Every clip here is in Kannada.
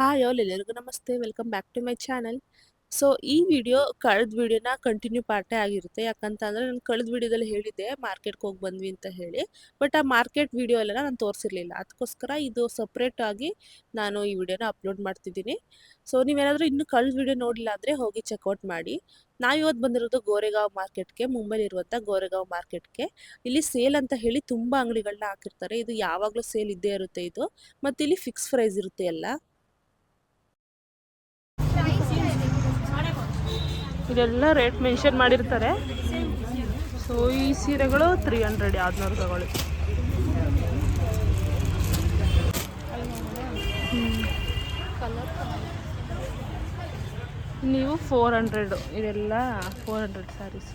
ಹಾಯ್ ಆಲ್ ಎಲ್ಲರಿಗೂ ನಮಸ್ತೆ. Welcome back to my channel so ಈ ವಿಡಿಯೋ ಕಳೆದ ವಿಡಿಯೋನ ಕಂಟಿನ್ಯೂ ಪಾರ್ಟೇ ಆಗಿರುತ್ತೆ. ಯಾಕಂತಂದ್ರೆ ನಾನು ಕಳೆದ ವಿಡಿಯೋದಲ್ಲಿ ಹೇಳಿದ್ದೆ, ಮಾರ್ಕೆಟ್ಗೆ ಹೋಗಿ ಬಂದ್ವಿ ಅಂತ ಹೇಳಿ. ಬಟ್ ಆ ಮಾರ್ಕೆಟ್ ವಿಡಿಯೋ ಎಲ್ಲ ನಾನು ತೋರಿಸಿರ್ಲಿಲ್ಲ. ಅದಕ್ಕೋಸ್ಕರ ಇದು ಸಪ್ರೇಟ್ ಆಗಿ ನಾನು ಈ ವಿಡಿಯೋನ ಅಪ್ಲೋಡ್ ಮಾಡ್ತಿದ್ದೀನಿ. ಸೊ ನೀವೇನಾದರೂ ಇನ್ನೂ ಕಳೆದ ವಿಡಿಯೋ ನೋಡಿಲ್ಲ ಅಂದರೆ ಹೋಗಿ ಚೆಕ್ಔಟ್ ಮಾಡಿ. ನಾವು ಇವತ್ತು ಬಂದಿರೋದು ಗೋರೆಗಾಂವ್ ಮಾರ್ಕೆಟ್ಗೆ ಮುಂಬೈಲಿರುವಂಥ ಗೋರೆಗಾಂವ್ ಮಾರ್ಕೆಟ್ಗೆ. ಇಲ್ಲಿ ಸೇಲ್ ಅಂತ ಹೇಳಿ ತುಂಬ ಅಂಗಡಿಗಳನ್ನ ಹಾಕಿರ್ತಾರೆ. ಇದು ಯಾವಾಗಲೂ ಸೇಲ್ ಇದ್ದೇ ಇರುತ್ತೆ ಇದು. ಮತ್ತು ಇಲ್ಲಿ ಫಿಕ್ಸ್ ಪ್ರೈಸ್ ಇರುತ್ತೆ ಎಲ್ಲ. ಇದೆಲ್ಲ ರೇಟ್ ಮೆನ್ಷನ್ ಮಾಡಿರ್ತಾರೆ. ಸೊ ಈ ಸೀರೆಗಳು ತ್ರೀ ಹಂಡ್ರೆಡ್ ಯಾವ್ದನ್ನೂರು ತಗೊಳ್ಳಿ. ನೀವು ಫೋರ್ ಹಂಡ್ರೆಡು ಇದೆಲ್ಲ ಫೋರ್ ಹಂಡ್ರೆಡ್ ಸ್ಯಾರೀಸ್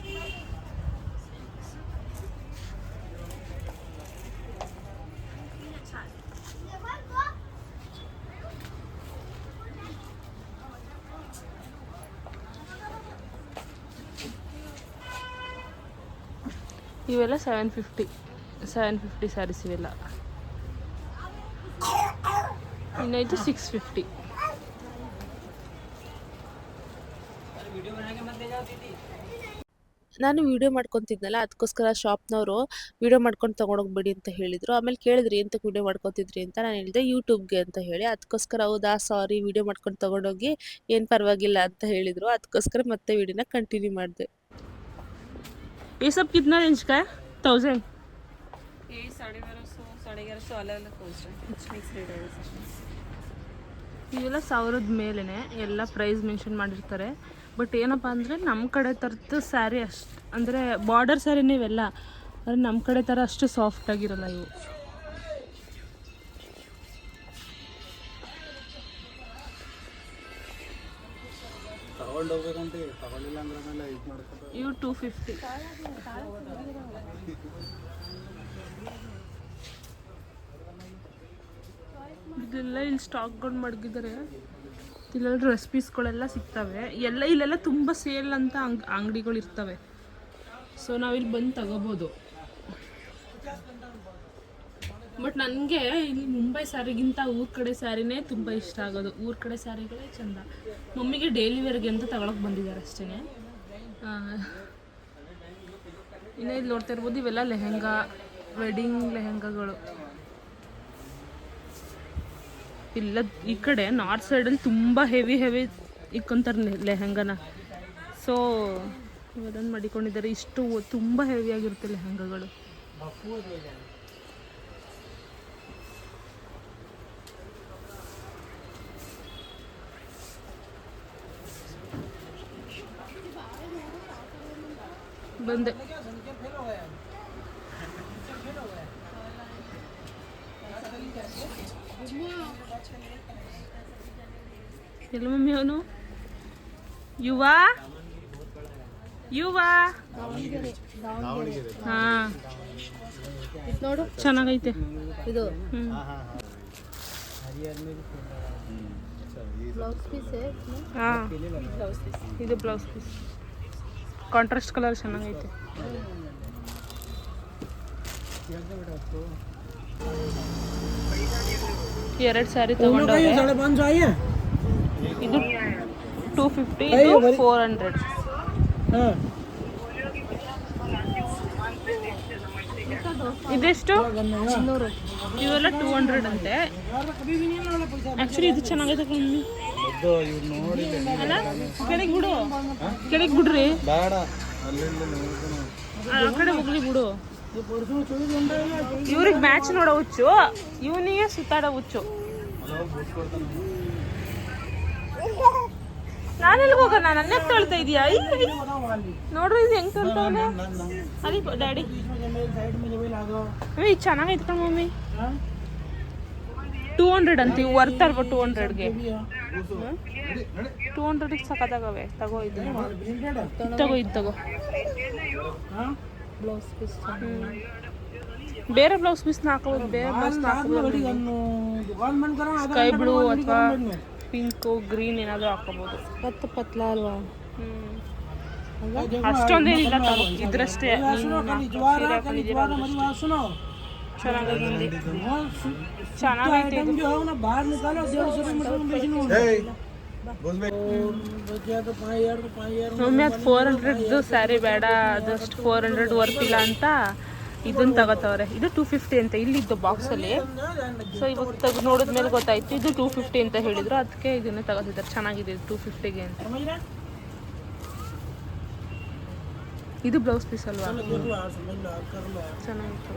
ಇವೆಲ್ಲ seven fifty seven fifty saris ಇವೆಲ್ಲ. ಇನ್ನು ಸಿಕ್ಸ್ ಫಿಫ್ಟಿ ನಾನು ವಿಡಿಯೋ ಮಾಡ್ಕೊತಿದ್ನಲ್ಲ ಅದಕ್ಕೋಸ್ಕರ ಶಾಪ್ನವರು ವಿಡಿಯೋ ಮಾಡ್ಕೊಂಡು ತೊಗೊಂಡೋಗ್ಬೇಡಿ ಅಂತ ಹೇಳಿದರು. ಆಮೇಲೆ ಕೇಳಿದ್ರಿ ಎಂತಕ್ಕೆ ವಿಡಿಯೋ ಮಾಡ್ಕೊತಿದ್ರಿ? ಅಂತ. ನಾನು ಹೇಳಿದೆ ಯೂಟ್ಯೂಬ್ಗೆ ಅಂತ ಹೇಳಿ. ಅದಕ್ಕೋಸ್ಕರ ಹೌದಾ ಸಾರಿ ವಿಡಿಯೋ ಮಾಡ್ಕೊಂಡು ತೊಗೊಂಡೋಗಿ, ಏನು ಪರವಾಗಿಲ್ಲ ಅಂತ ಹೇಳಿದರು. ಅದಕ್ಕೋಸ್ಕರ ಮತ್ತೆ ವಿಡಿಯೋನ ಕಂಟಿನ್ಯೂ ಮಾಡಿದೆ. ये सब कितना रेंज का है थाउजेंड ये साढ़े बारह सौ साढ़े ग्यारह सौ अलग अलग कॉस्ट है मिक्स रेट है वैसे। ಇವೆಲ್ಲ ಸಾವಿರದ ಮೇಲೇ ಎಲ್ಲ ಪ್ರೈಸ್ ಮೆನ್ಷನ್ ಮಾಡಿರ್ತಾರೆ ಬಟ್ ಏನಪ್ಪ ಅಂದರೆ ನಮ್ಮ ಕಡೆ ಥರದ್ದು ಸ್ಯಾರಿ ಅಷ್ಟು ಅಂದರೆ ಬಾರ್ಡರ್ ಸ್ಯಾರಿನೇ ಇವೆಲ್ಲ ಆದರೆ ನಮ್ಮ ಕಡೆ ಥರ ಅಷ್ಟು ಸಾಫ್ಟ್ ಆಗಿರಲ್ಲ ಇವು ತಗೊಂಡಿಲ್ಲ ಅಂದ್ರೆ ಇದು ಇವು ಟೂ ಫಿಫ್ಟಿ ಇದೆಲ್ಲ ಇಲ್ಲಿ ಸ್ಟಾಕ್ಗಳು ಮಡಗಿದ್ದಾರೆ ಇಲ್ಲೆಲ್ಲ ರೆಸಿಪೀಸ್ಗಳೆಲ್ಲ ಸಿಗ್ತವೆ. ಎಲ್ಲ ಇಲ್ಲೆಲ್ಲ ತುಂಬ ಸೇಲ್ ಅಂತ ಅಂಗ್ ಅಂಗಡಿಗಳು ಇರ್ತವೆ ಸೊ ನಾವಿಲ್ಲಿ ಬಂದು ತಗೋಬೋದು. ಬಟ್ ನನಗೆ ಇಲ್ಲಿ ಮುಂಬೈ ಸ್ಯಾರಿಗಿಂತ ಊರ ಕಡೆ ಸ್ಯಾರಿನೇ ತುಂಬ ಇಷ್ಟ ಆಗೋದು. ಊರ ಕಡೆ ಸ್ಯಾರಿಗಳೇ ಚಂದ. ಮಮ್ಮಿಗೆ ಡೈಲಿ ವೇರ್ಗೆ ಅಂತ ತಗೊಳಕ್ಕೆ ಬಂದಿದ್ದಾರೆ ಅಷ್ಟೇ ಇನ್ನು ಇಲ್ಲಿ ನೋಡ್ತಾ ಇರ್ಬೋದು ಇವೆಲ್ಲ ಲೆಹೆಂಗಾ ವೆಡ್ಡಿಂಗ್ ಲೆಹೆಂಗಾಗಳು. ಇಲ್ಲ, ಈ ಕಡೆ ನಾರ್ತ್ ಸೈಡಲ್ಲಿ ತುಂಬ ಹೆವಿ ಹೆವಿ ಇಕ್ಕೊಂತಾರೆ ಲೆಹೆಂಗಾನ. ಸೊ ಇವದನ್ನು ಮಡಿಕೊಂಡಿದ್ದಾರೆ? ಇಷ್ಟು ತುಂಬ ಹೆವಿಯಾಗಿರುತ್ತೆ ಲೆಹೆಂಗಾಗಳು. ಬಂದೆ. ಎಲ್ಲ ಮಮ್ಮಿ ಅವನು? ಯುವ? ಯುವ? ಹಾ. ನೋಡು. ಚೆನ್ನಾಗೈತೆ. ಇದು. ಬ್ಲೌಸ್ ಪೀಸ್ ಹಾ. Blouse piece. ಇದು ಬ್ಲೌಸ್ ಪೀಸ್. ಕಾಂಟ್ರಾಸ್ಟ್ ಕಲರ್ ಚೆನ್ನಾಗೈತೆ. ಎರಡು ಸ್ಯಾರಿ ತಗೊಂಡು ಇದು ಟೂ ಫಿಫ್ಟಿ ಇದು ಫೋರ್ ಹಂಡ್ರೆಡ್ ಇದೆಷ್ಟು? ಇವೆಲ್ಲ ಟೂ ಹಂಡ್ರೆಡ್ ಅಂತೆ. ಆ್ಯಕ್ಚುಲಿ ಇದು ಚೆನ್ನಾಗೈತೆ ಕಮ್ಮಿ ಇವ್ರು ನೋಡಿ ಕೆಳಗೆ ಬಿಡು. ಕೆಳಗೆ ಬಿಡ್ರಿ. ಬೇಡ. ಆ ಕಡೆ ಹೋಗ್ಲಿ ಬಿಡು. ಇವ್ರಿಗೆ ಮ್ಯಾಚ್ ನೋಡೋ ಹುಚ್ಚು. ಇವನಿಗೆ ಸುತ್ತಾಡೋ ಹುಚ್ಚು. ನಾನೆಲ್ಲಿ ಹೋಗೋಣ? ನನ್ನೇ ತೊಳ್ತಾ ಇದೀಯಾ. ನೋಡ್ರಿ ಇದು ಹೆಂಗ್ ತೊಳ್ತಾವನೆ? ಅದೇ ಡ್ಯಾಡಿ. ಚೆನ್ನಾಗೈತೆ ಕಣ ಮಮ್ಮಿ. ಟೂ ಹಂಡ್ರೆಡ್ ಅಂತೀವಿ ವರ್ತ್ ಅಲ್ವ ಟೂ ಹಂಡ್ರೆಡ್ಗೆ ಟೂ ಹಂಡ್ರೆಡ್ಗೆ ಸಖತ್ತಾಗವೆ ತಗೋ ಇದು. ತಗೋ ಇದು ತಗೋ. ಬ್ಲೌಸ್ ಪೀಸ್ ಬೇರೆ ಬ್ಲೌಸ್ ಪೀಸ್ನ ಹಾಕೋದು ಬೇರೆ ಬ್ಲೌಸ್ನ ಹಾಕೋಬೋದು ಸ್ಕೈ ಬ್ಲೂ ಅಥವಾ ಪಿಂಕು ಗ್ರೀನ್ ಏನಾದರೂ ಹಾಕೋಬೋದು ಪತ್ತು ಪತ್ಲ ಅಲ್ವಾ? ಅಷ್ಟೊಂದೇನಿಲ್ಲ ತಗೋ ಇದ್ರಷ್ಟೇ. ಚೆನ್ನಾಗಿದೆ ಚೆನ್ನಾಗೈತೆ ಮಮ್ಮಿ ಅದು ಫೋರ್ ಹಂಡ್ರೆಡ್ದು ಸ್ಯಾರಿ ಬೇಡ. ಅದಷ್ಟು ಫೋರ್ ಹಂಡ್ರೆಡ್ ವರ್ಕ್ ಇಲ್ಲ ಅಂತ ಇದನ್ನ ತಗೋತವ್ರೆ. ಇದು ಟೂ ಫಿಫ್ಟಿ ಅಂತ ಇಲ್ಲಿದ್ದು ಬಾಕ್ಸಲ್ಲಿ ಸೊ ಇವಾಗ ತೆಗೆದು ನೋಡಿದ್ಮೇಲೆ ಗೊತ್ತಾಯ್ತು. ಇದು ಟೂ ಫಿಫ್ಟಿ ಅಂತ ಹೇಳಿದ್ರು. ಅದಕ್ಕೆ ಇದನ್ನೇ ತಗೋತಿದ್ದಾರೆ. ಚೆನ್ನಾಗಿದೆ ಟೂ ಫಿಫ್ಟಿಗೆ ಅಂತ. ಇದು ಬ್ಲೌಸ್ ಪೀಸ್ ಅಲ್ವಾ? ಚೆನ್ನಾಗಿತ್ತು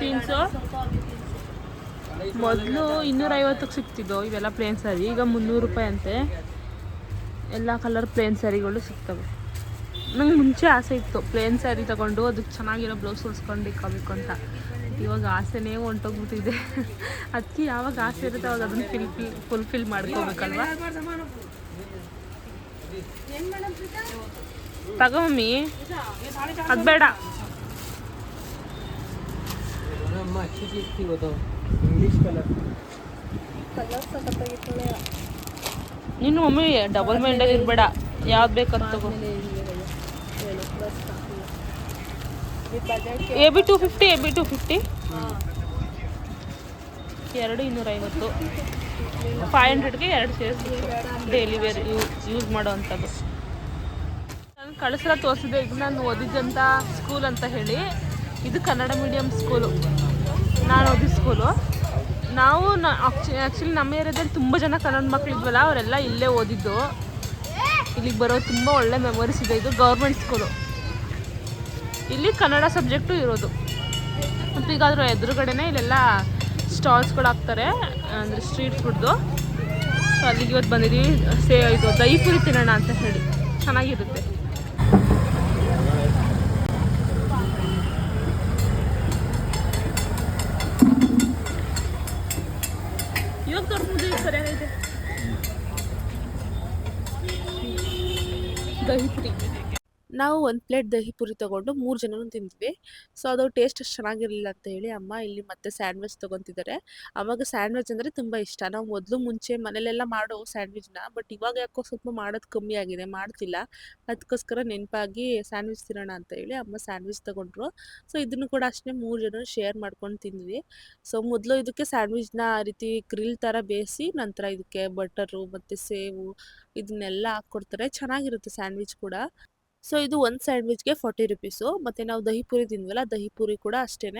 ತೀನ್ಸು ಮೊದಲು ಇನ್ನೂರೈವತ್ತಕ್ಕೆ ಸಿಗ್ತಿದ್ದೋ ಇವೆಲ್ಲ ಪ್ಲೇನ್ ಸ್ಯಾರಿ ಈಗ ಮುನ್ನೂರು ರೂಪಾಯಿ ಅಂತೆ. ಎಲ್ಲ ಕಲರ್ ಪ್ಲೇನ್ ಸ್ಯಾರಿಗಳು ಸಿಗ್ತವೆ. ನಂಗೆ ಮುಂಚೆ ಆಸೆ ಇತ್ತು. ಪ್ಲೇನ್ ಸ್ಯಾರಿ ತಗೊಂಡು ಅದಕ್ಕೆ ಚೆನ್ನಾಗಿರೋ ಬ್ಲೌಸ್ ಹೊಲ್ಸ್ಕೊಂಡು ಇಕ್ಕೋಬೇಕು ಅಂತ ಇವಾಗ ಆಸೆನೇ ಹೊಂಟೋಗ್ಬಿಟ್ಟಿದೆ. ಅದಕ್ಕೆ ಯಾವಾಗ ಆಸೆ ಇರುತ್ತೆ ಅವಾಗ ಅದನ್ನು ಫಿಲ್ ಫುಲ್ಫಿಲ್ ಮಾಡ್ಕೋಬೇಕಲ್ವಾ? ತಗೋ ಮಮ್ಮಿ. ಅದು ಬೇಡ. ನಿನ್ನ ಮಮ್ಮಿ ಡಬಲ್ ಮೈಂಡಾಗಿ ಇರಬೇಡ. ಯಾವ್ದು ಬೇಕಂತ ತಗೋ. A B two fifty A B two fifty ಎರಡು ಇನ್ನೂರೈವತ್ತು. ಫೈವ್ ಹಂಡ್ರೆಡ್ಗೆ ಎರಡು ಸೇರ್ ಡೈಲಿ ವೇರ್ ಯೂಸ್ ಮಾಡೋ ಅಂಥದ್ದು ನಾನು ಕಳಿಸ್ರ ತೋರಿಸಿದೆ ಇದು ನಾನು ಓದಿದ್ದಂಥ ಸ್ಕೂಲ್ ಅಂತ ಹೇಳಿ. ಇದು ಕನ್ನಡ ಮೀಡಿಯಮ್ ಸ್ಕೂಲು ನಾನು ಓದಿದ ಸ್ಕೂಲು ನಾವು ಆ್ಯಕ್ಚುಲಿ ನಮ್ಮ ಏರಿಯಾದಲ್ಲಿ ತುಂಬ ಜನ ಕನ್ನಡ ಮಕ್ಕಳಿದ್ವಲ್ಲ ಅವರೆಲ್ಲ ಇಲ್ಲೇ ಓದಿದ್ದು. ಇಲ್ಲಿಗೆ ಬರೋ ತುಂಬ ಒಳ್ಳೆ ಮೆಮೊರೀಸ್ ಇದೆ. ಇದು ಗೌರ್ಮೆಂಟ್ ಸ್ಕೂಲು ಇಲ್ಲಿ ಕನ್ನಡ ಸಬ್ಜೆಕ್ಟು ಇರೋದು. ಮತ್ತು ಈಗಾದರೂ ಎದುರುಗಡೆನೇ ಇಲ್ಲೆಲ್ಲ ಸ್ಟಾಲ್ಸ್ಗಳು ಹಾಕ್ತಾರೆ ಅಂದರೆ ಸ್ಟ್ರೀಟ್ ಫುಡ್ದು ಸೊ ಅಲ್ಲಿಗೆ ಇವತ್ತು ಬಂದಿದ್ದೀವಿ ಸೇ ಇದು ದಹಿ ಪುರಿ ತಿನ್ನೋಣ ಅಂತ ಹೇಳಿ. ಚೆನ್ನಾಗಿರುತ್ತೆ ಇವಾಗ ತೋರಿಸ್ಬೋದು ಸರಿಯಾಗೈತೆ ದಹಿ ಪುರಿ ನಾವು ಒಂದು ಪ್ಲೇಟ್ ದಹಿ ಪುರಿ ತೊಗೊಂಡು ಮೂರು ಜನನೂ ತಿಂದ್ವಿ. ಸೊ ಅದು ಟೇಸ್ಟ್ ಅಷ್ಟು ಚೆನ್ನಾಗಿರಲಿಲ್ಲ ಅಂತ ಹೇಳಿ ಅಮ್ಮ ಇಲ್ಲಿ ಮತ್ತೆ ಸ್ಯಾಂಡ್ವಿಚ್ ತೊಗೊತಿದ್ದಾರೆ. ಅವಾಗ ಸ್ಯಾಂಡ್ವಿಚ್ ಅಂದರೆ ತುಂಬ ಇಷ್ಟ. ನಾವು ಮೊದಲು ಮುಂಚೆ ಮನೇಲೆಲ್ಲ ಮಾಡೋ ಸ್ಯಾಂಡ್ವಿಚ್ನ ಬಟ್ ಇವಾಗ ಯಾಕೋ ಸ್ವಲ್ಪ ಮಾಡೋದು ಕಮ್ಮಿ ಆಗಿದೆ, ಮಾಡ್ತಿಲ್ಲ. ಅದಕ್ಕೋಸ್ಕರ ನೆನಪಾಗಿ ಸ್ಯಾಂಡ್ವಿಚ್ ತಿನ್ನೋಣ ಅಂತ ಹೇಳಿ ಅಮ್ಮ ಸ್ಯಾಂಡ್ವಿಚ್ ತೊಗೊಂಡ್ರು. ಸೊ ಇದನ್ನು ಕೂಡ ಅಷ್ಟೇ ಮೂರು ಜನ ಶೇರ್ ಮಾಡ್ಕೊಂಡು ತಿಂದ್ವಿ. ಸೊ ಮೊದಲು ಇದಕ್ಕೆ ಸ್ಯಾಂಡ್ವಿಚ್ನ ಆ ರೀತಿ ಗ್ರಿಲ್ ಥರ ಬೇಯಿಸಿ ನಂತರ ಇದಕ್ಕೆ ಬಟರು ಮತ್ತು ಸೇವು ಇದನ್ನೆಲ್ಲ ಹಾಕ್ಕೊಡ್ತಾರೆ. ಚೆನ್ನಾಗಿರುತ್ತೆ ಸ್ಯಾಂಡ್ವಿಚ್ ಕೂಡ. ಸೊ, ಇದು ಒಂದು ಸ್ಯಾಂಡ್ವಿಚ್ಗೆ ಫಾರ್ಟಿ ರುಪೀಸು. ಮತ್ತು ನಾವು ದಹಿ ಪೂರಿ ತಿಂದ್ವಲ್ಲ, ದಹಿ ಪೂರಿ ಕೂಡ ಅಷ್ಟೇ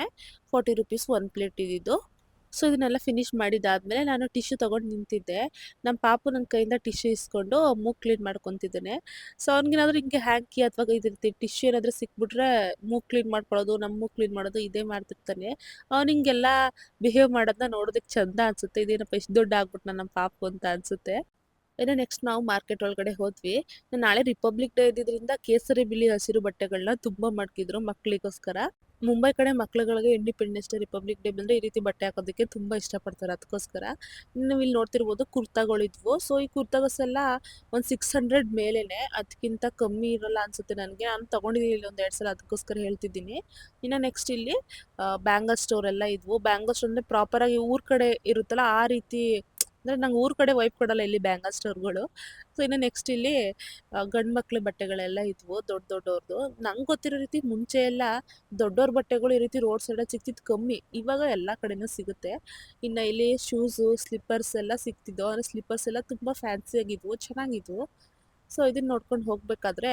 ಫಾರ್ಟಿ ರುಪೀಸ್ ಒಂದು ಪ್ಲೇಟ್ ಇದ್ದಿದ್ದು ಸೊ, ಇದನ್ನೆಲ್ಲ ಫಿನಿಶ್ ಮಾಡಿದಾದ್ಮೇಲೆ ನಾನು ಟಿಶ್ಯೂ ತೊಗೊಂಡು ನಿಂತಿದ್ದೆ. ನಮ್ಮ ಪಾಪು ನನ್ನ ಕೈಯಿಂದ ಟಿಶ್ಯೂ ಇಸ್ಕೊಂಡು ಮೂಗ್ ಕ್ಲೀನ್ ಮಾಡ್ಕೊತಿದ್ದಾನೆ. ಸೊ, ಅವ್ನಿಗೇನಾದರೂ ಹಿಂಗೆ ಹ್ಯಾಂಕಿ ಅಥವಾ ಇದಿರ್ತೀವಿ ಟಿಶ್ಯೂ ಏನಾದರೂ ಸಿಕ್ಬಿಟ್ರೆ ಮೂಗು ಕ್ಲೀನ್ ಮಾಡ್ಕೊಳ್ಳೋದು ನಮ್ಮ ಮೂಗ್ ಕ್ಲೀನ್ ಮಾಡೋದು ಇದೇ ಮಾಡ್ತಿರ್ತಾನೆ. ಅವ್ನು ಹಿಂಗೆಲ್ಲ ಬಿಹೇವ್ ಮಾಡೋದನ್ನ ನೋಡೋದಕ್ಕೆ ಚಂದ ಅನ್ಸುತ್ತೆ. ಇದೇನಪ್ಪ ಇಷ್ಟು ದೊಡ್ಡ ಆಗ್ಬಿಟ್ಟು ನಮ್ಮ ಪಾಪು ಅಂತ ಅನ್ಸುತ್ತೆ. ಇನ್ನು ನೆಕ್ಸ್ಟ್ ನಾವು ಮಾರ್ಕೆಟ್ ಒಳಗಡೆ ಹೋದ್ವಿ. ನಾಳೆ ರಿಪಬ್ಲಿಕ್ ಡೇ ಇದ್ದಿದ್ದರಿಂದ ಕೇಸರಿ ಬಿಳಿ ಹಸಿರು ಬಟ್ಟೆಗಳನ್ನ ತುಂಬಾ ಮಾಡ್ತಿದ್ರು ಮಕ್ಕಳಿಗೋಸ್ಕರ ಮುಂಬೈ ಕಡೆ ಮಕ್ಳುಗಳಿಗೆ ಇಂಡಿಪೆಂಡೆನ್ಸ್ ಡೇ ರಿಪಬ್ಲಿಕ್ ಡೇ ಬಂದ್ರೆ ಈ ರೀತಿ ಬಟ್ಟೆ ಹಾಕೋದಕ್ಕೆ ತುಂಬಾ ಇಷ್ಟಪಡ್ತಾರೆ ಅದಕ್ಕೋಸ್ಕರ ನೀವು ಇಲ್ಲಿ ನೋಡ್ತಿರ್ಬೋದು ಕುರ್ತಾಗಳಿದ್ವು. ಸೊ ಈ ಕುರ್ತಾಗಸ್ ಎಲ್ಲ ಒಂದು ಸಿಕ್ಸ್ ಹಂಡ್ರೆಡ್ ಮೇಲೇನೆ ಅದಕ್ಕಿಂತ ಕಮ್ಮಿ ಇರಲ್ಲ ಅನ್ಸುತ್ತೆ ನನಗೆ. ನಾನು ತಗೊಂಡಿದ್ದೀನಿ ಇಲ್ಲಿ ಒಂದು ಎರಡು ಸಲ ಅದಕ್ಕೋಸ್ಕರ ಹೇಳ್ತಿದ್ದೀನಿ. ಇನ್ನು ನೆಕ್ಸ್ಟ್ ಇಲ್ಲಿ ಬ್ಯಾಂಗಲ್ ಸ್ಟೋರ್ ಎಲ್ಲ ಇದ್ವು. ಬ್ಯಾಂಗಲ್ ಸ್ಟೋರ್ ಅಂದರೆ ಪ್ರಾಪರಾಗಿ ಊರ್ ಕಡೆ ಇರುತ್ತಲ್ಲ ಆ ರೀತಿ ಅಂದರೆ ನಂಗೆ ಊರ ಕಡೆ ವೈಪ್ ಕೊಡಲ್ಲ ಇಲ್ಲಿ ಬ್ಯಾಂಗಲ್ ಸ್ಟೋರ್ಗಳು ಸೊ ಇನ್ನು ನೆಕ್ಸ್ಟ್ ಇಲ್ಲಿ ಗಂಡು ಮಕ್ಳ ಬಟ್ಟೆಗಳೆಲ್ಲ ಇದ್ವು, ದೊಡ್ಡ ದೊಡ್ಡವ್ರದ್ದು ನಂಗೆ ಗೊತ್ತಿರೋ ರೀತಿ ಮುಂಚೆ ಎಲ್ಲ ದೊಡ್ಡವ್ರ ಬಟ್ಟೆಗಳು ಈ ರೀತಿ ರೋಡ್ ಸೈಡಲ್ಲಿ ಸಿಗ್ತಿದ್ದು ಕಮ್ಮಿ. ಇವಾಗ ಎಲ್ಲ ಕಡೆನೂ ಸಿಗುತ್ತೆ. ಇನ್ನು ಇಲ್ಲಿ ಶೂಸು ಸ್ಲಿಪ್ಪರ್ಸ್ ಎಲ್ಲ ಸಿಗ್ತಿದ್ದವು ಅಂದರೆ ಸ್ಲಿಪ್ಪರ್ಸ್ ಎಲ್ಲ ತುಂಬ ಫ್ಯಾನ್ಸಿಯಾಗಿದ್ವು ಚೆನ್ನಾಗಿದ್ವು. ಸೊ ಇದನ್ನ ನೋಡ್ಕೊಂಡು ಹೋಗ್ಬೇಕಾದ್ರೆ